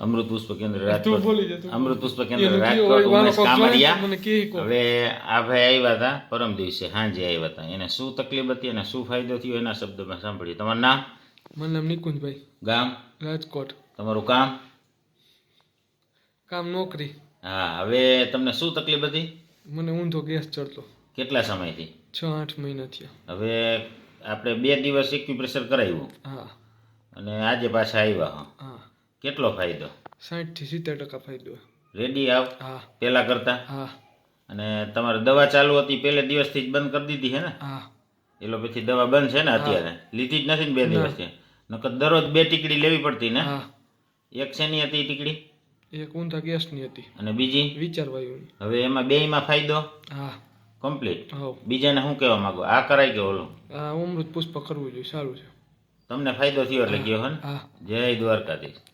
અમૃત પુષ્પ કેન્દ્ર રાજકોટ. અમૃત પુષ્પ કેન્દ્ર રાજકોટ ઉમેશ કોક. હવે આ ભાઈ આવ્યા હતા પરમ દિવસે હાંજે આવ્યા હતા. એને શું તકલીફ હતી અને શું ફાયદો થયો એના શબ્દમાં સાંભળીએ. તમારું નામ? મારું નામ નિકુંજભાઈ. ગામ? રાજકોટ. તમારું કામ? કામ નોકરી. હા હવે તમને શું તકલીફ હતી? મને ઊંધો ગેસ ચડતો. કેટલા સમયથી? છ આઠ મહિના થયા. હવે આપણે બે દિવસ એક્યુપ્રેશર કરાવ્યું. હા. અને આજે પાછા આવ્યા હા. કેટલો ફાયદો? સાઠથી સિત્તેર ટકા ફાયદો. રેડી આવ? હા. પહેલા કરતા? હા. અને તમારે દવા ચાલુ હતી પહેલે દિવસથી જ બંધ કરી દીધી છે ને? હા. એલોપેથી દવા બંધ છે ને અત્યારે? લીધી જ નથી ને બે દિવસથી? નકર દરરોજ બે ટીકડી લેવી પડતી ને? હા. એક શેની હતી ટીકડી? એક ઊંધા ગેસની હતી. અને બીજી? વિચારવાયુની. હવે એમાં બેયમાં ફાયદો? હા. કમ્પ્લીટ. બીજાને શું કહેવા માંગો? આ કરાય કે ઓલું? આ અમૃત પુષ્પ કરવું જોઈએ સારું છે. તમને ફાયદો થયો એટલે ગયો હા. જય દ્વારકાધીશ.